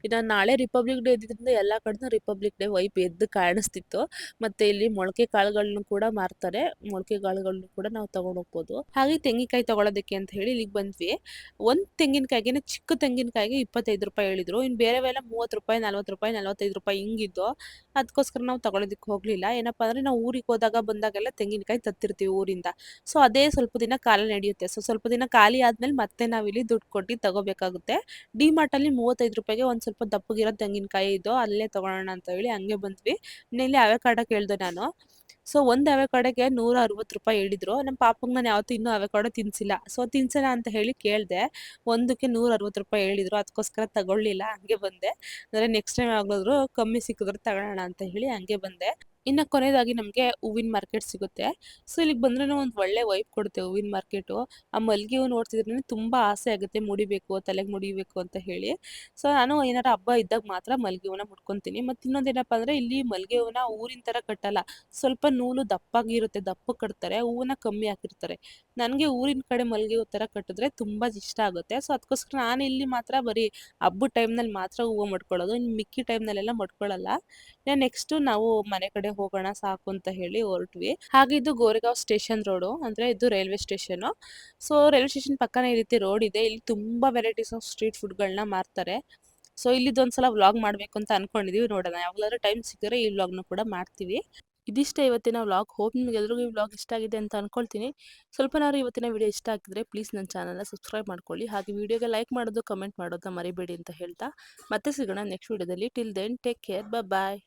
ಇನ್ನು ನಾಳೆ ರಿಪಬ್ಲಿಕ್ ಡೇ ಇದ್ದಿದ್ದರಿಂದ ಎಲ್ಲ ಕಡೆನೂ ರಿಪಬ್ಲಿಕ್ ಡೇ ವೈಪ್ ಎದ್ದು ಕಾಣಿಸ್ತಿತ್ತು. ಮತ್ತು ಇಲ್ಲಿ ಮೊಳಕೆ ಕಾಳುಗಳನ್ನು ಕೂಡ ಮಾರ್ತಾರೆ. ಮೊಳಕೆ ಕಾಳುಗಳನ್ನು ಕೂಡ ನಾವು ತಗೊಂಡು ಹೋಗ್ಬೋದು. ಹಾಗೆ ತೆಂಗಿನಕಾಯಿ ತೊಗೊಳೋದಕ್ಕೆ ಅಂತ ಹೇಳಿ ಇಲ್ಲಿಗೆ ಬಂದ್ವಿ. ಒಂದು ತೆಂಗಿನಕಾಯಿಗೆ ಚಿಕ್ಕ ತೆಂಗಿನಕಾಯಿಗೆ ಇಪ್ಪತ್ತೈದು ರೂಪಾಯಿ ಹೇಳಿದ್ರು. ಇನ್ನು ಬೇರೆವೆಲ್ಲ ಮೂವತ್ತು ರೂಪಾಯಿ, ನಲ್ವತ್ತು ರೂಪಾಯಿ, ನಲ್ವತ್ತೈದು ರೂಪಾಯಿ ಹಿಂಗಿದ್ದು ಅದಕ್ಕೋಸ್ಕರ ನಾವು ತಗೊಳೋದಕ್ಕೆ ಹೋಗಲಿಲ್ಲ. ಏನಪ್ಪ ಅಂದರೆ ನಾವು ಊರಿಗೆ ಹೋದಾಗ ಬಂದಾಗೆಲ್ಲ ತೆಂಗಿನಕಾಯಿ ತತ್ತಿರ್ತೀವಿ ಊರಿಂದ. ಸೊ ಅದೇ ಸ್ವಲ್ಪ ದಿನ ಕಾಲ ನಡೆಯುತ್ತೆ. ಸೊ ಸ್ವಲ್ಪ ದಿನ ಖಾಲಿ ಆದಮೇಲೆ ಮತ್ತೆ ನಾವಿಲ್ಲಿ ದುಡ್ಡು ಕೊಟ್ಟು ತಗೋಬೇಕಾಗುತ್ತೆ. ಡಿ ಮಾರ್ಟಲ್ಲಿ ಮೂವತ್ತೈದು ರೂಪಾಯಿಗೆ ಒಂದು ಸ್ವಲ್ಪ ದಪ್ಪಗಿರೋ ತೆಂಗಿನಕಾಯಿ ಇದ್ದೋ ಅಲ್ಲೇ ತೊಗೊಳೋಣ ಅಂತ ಹೇಳಿ ಹಂಗೆ ಬಂದ್ವಿ. ಇಲ್ಲಿ ಅವೇ ಅವೆಕಾಡ ಕೇಳಿದೆ ನಾನು. ಸೊ, ಒಂದು ಅವೆಕಾಡೋಗೆ ನೂರ ಅರವತ್ತು ರೂಪಾಯಿ ಹೇಳಿದ್ರು. ನಮ್ಮ ಪಾಪಂಗೆ ನಾನು ಯಾವತ್ತೂ ಇನ್ನೂ ಅವೆಕಾಡೋ ತಿನ್ಸಿಲ್ಲ. ಸೊ ತಿನ್ಸೋಣ ಅಂತ ಹೇಳಿ ಕೇಳಿದೆ. ಒಂದಕ್ಕೆ ನೂರ ಅರವತ್ತು ರೂಪಾಯಿ ಹೇಳಿದ್ರು. ಅದಕ್ಕೋಸ್ಕರ ತಗೊಳ್ಳಿಲ್ಲ. ಹಂಗೆ ಬಂದೆ. ಅಂದರೆ ನೆಕ್ಸ್ಟ್ ಟೈಮ್ ಆಗೋದ್ರು ಕಮ್ಮಿ ಸಿಕ್ಕಿದ್ರೆ ತಗೊಳ್ಳೋಣ ಅಂತ ಹೇಳಿ ಹಂಗೆ ಬಂದೆ. ಇನ್ನು ಕೊನೆಯದಾಗಿ ನಮಗೆ ಹೂವಿನ ಮಾರ್ಕೆಟ್ ಸಿಗುತ್ತೆ. ಸೊ ಇಲ್ಲಿಗೆ ಬಂದ್ರೆ ಒಂದು ಒಳ್ಳೆ ವೈಪ್ ಕೊಡುತ್ತೆ ಹೂವಿನ ಮಾರ್ಕೆಟು ಆ ಮಲ್ಲಿಗೆ ಹೂ ನೋಡ್ತಿದ್ರೆ ತುಂಬ ಆಸೆ ಆಗುತ್ತೆ ಮುಡಿಬೇಕು, ತಲೆಗೆ ಮುಡಿಬೇಕು ಅಂತ ಹೇಳಿ. ಸೊ ನಾನು ಏನಾರ ಹಬ್ಬ ಇದ್ದಾಗ ಮಾತ್ರ ಮಲ್ಲಿಗೆ ಹೂವನ್ನ ಮುಡ್ಕೊತೀನಿ ಮತ್ತು ಇನ್ನೊಂದೇನಪ್ಪ ಅಂದರೆ ಇಲ್ಲಿ ಮಲ್ಲಿಗೆ ಹೂವನ್ನ ಊರಿನ ಥರ ಕಟ್ಟಲ್ಲ. ಸ್ವಲ್ಪ ನೂಲು ದಪ್ಪಾಗಿರುತ್ತೆ, ದಪ್ಪ ಕಟ್ತಾರೆ, ಹೂವನ್ನ ಕಮ್ಮಿ ಹಾಕಿರ್ತಾರೆ. ನನಗೆ ಊರಿನ ಕಡೆ ಮಲ್ಲಿಗೆ ಹೂ ಥರ ಕಟ್ಟಿದ್ರೆ ತುಂಬ ಇಷ್ಟ ಆಗುತ್ತೆ. ಸೊ ಅದಕ್ಕೋಸ್ಕರ ನಾನು ಇಲ್ಲಿ ಮಾತ್ರ ಬರೀ ಹಬ್ಬದ ಟೈಮ್ನಲ್ಲಿ ಮಾತ್ರ ಹೂವು ಮಡ್ಕೊಳ್ಳೋದು ಇನ್ನು ಮಿಕ್ಕಿ ಟೈಮ್ನಲ್ಲೆಲ್ಲ ಮಡ್ಕೊಳ್ಳಲ್ಲ ನೆಕ್ಸ್ಟು ನಾವು ಮನೆ ಕಡೆ ಹೋಗೋಣ ಸಾಕು ಅಂತ ಹೇಳಿ ಹೊರಟ್ವಿ. ಹಾಗೆ ಇದು ಗೋರೆಗಾಂವ್ ಸ್ಟೇಷನ್ ರೋಡು, ಅಂದ್ರೆ ಇದು railway station. So railway station ಪಕ್ಕನೇ ಈ ರೀತಿ ರೋಡ್ ಇದೆ. ಇಲ್ಲಿ ತುಂಬಾ ವೆರೈಟೀಸ್ ಆಫ್ ಸ್ಟ್ರೀಟ್ ಫುಡ್ಗಳನ್ನ ಮಾರ್ತಾರೆ. ಸೊ ಇಲ್ಲಿದ್ದೊಂದ್ಸಲ ವ್ಲಾಗ್ ಮಾಡಬೇಕು ಅಂತ ಅನ್ಕೊಂಡಿದೀವಿ ನೋಡೋಣ. ಯಾವಾಗಲಾದ್ರೂ ಟೈಮ್ ಸಿಕ್ಕಿದ್ರೆ ಈ ವ್ಲಾಗ್ನ ಕೂಡ ಮಾಡ್ತೀವಿ. ಇದಿಷ್ಟೇ ಇವತ್ತಿನ ವ್ಲಾಗ್. ಹೋಪ್ ನಿಮಗೆ ಎಲ್ರಿಗೂ ಈ ವ್ಲಾಗ್ ಇಷ್ಟ ಆಗಿದೆ ಅಂತ ಅನ್ಕೊಳ್ತೀನಿ. ಸ್ವಲ್ಪನಾದ್ರು ಇವತ್ತಿನ ವಿಡಿಯೋ ಇಷ್ಟ ಆಗಿದ್ರೆ ಪ್ಲೀಸ್ ನನ್ನ ಚಾನಲ್ನ ಸಬ್ಸ್ಕ್ರೈಬ್ ಮಾಡ್ಕೊಳ್ಳಿ. ಹಾಗೆ ವಿಡಿಯೋಗೆ ಲೈಕ್ ಮಾಡೋದು, ಕಮೆಂಟ್ ಮಾಡೋದನ್ನ ಮರಿಬೇಡಿ ಅಂತ ಹೇಳ್ತಾ. ಮತ್ತೆ ಸಿಗೋಣ ನೆಕ್ಸ್ಟ್ ವಿಡಿಯೋದಲ್ಲಿ. Till then, take care. Bye